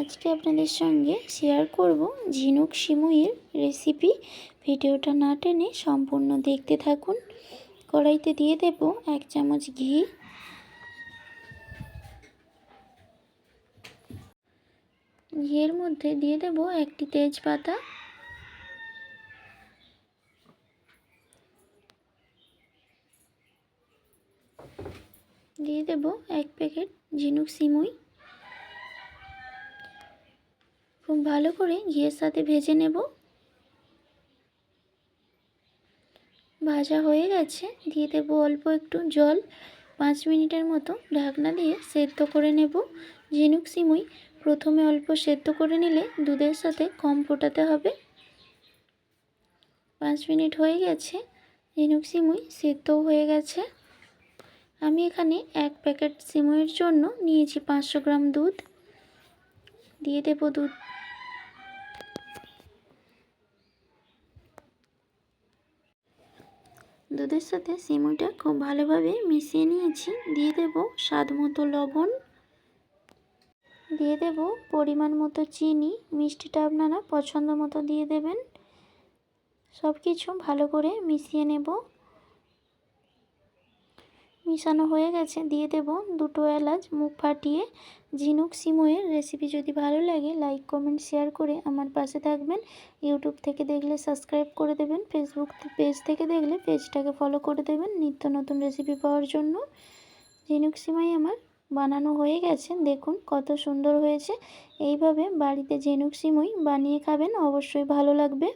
আজকে আপনাদের সঙ্গে শেয়ার করব ঝিনুক সিমুইয়ের রেসিপি ভিডিওটা না টেনে সম্পূর্ণ দেখতে থাকুন। কড়াইতে দিয়ে দেব এক চামচ ঘি। ঘিয়ের মধ্যে দিয়ে দেব একটি তেজপাতা। দিয়ে দেব এক প্যাকেট ঝিনুক সিমুই খুব ভালো করে ঘিয়ের সাথে ভেজে নেব। ভাজা হয়ে গেছে। দিয়ে দেব অল্প একটু জল। পাঁচ মিনিটের মতো ঢাকনা দিয়ে সেদ্ধ করে নেব। ঝিনুক সিমুই প্রথমে অল্প সেদ্ধ করে নিলে দুধের সাথে কম ফোটাতে হবে। পাঁচ মিনিট হয়ে গেছে। ঝিনুক সিমুই সেদ্ধও হয়ে গেছে। আমি এখানে এক প্যাকেট সিমুইয়ের জন্য নিয়েছি পাঁচশো গ্রাম দুধ। দিয়ে দেব দুধ। দুধের সাথে সিমুইটা খুব ভালোভাবে মিশিয়ে নিয়েছি। দিয়ে দেব স্বাদ মতো লবণ। দিয়ে দেব পরিমাণ মতো চিনি। মিষ্টিটা আপনারা পছন্দ মতো দিয়ে দেবেন। সব কিছু ভালো করে মিশিয়ে নেব। মিশানো হয়ে গেছে, দিয়ে দেব দুটো এলাচ, মুখ ফাটিয়ে ঝিনুক সিমুয়ের রেসিপি যদি ভালো লাগে লাইক কমেন্ট শেয়ার করে আমার পাশে থাকবেন। ইউটিউব থেকে দেখলে সাবস্ক্রাইব করে দেবেন ফেসবুক পেজ থেকে দেখলে পেজটাকে ফলো করে দেবেন নিত্য নতুন রেসিপি পাওয়ার জন্য। ঝিনুক সিমাই আমার বানানো হয়ে গেছে, দেখুন কত সুন্দর হয়েছে। এইভাবে বাড়িতে ঝিনুক সিমুই বানিয়ে খাবেন, অবশ্যই ভালো লাগবে।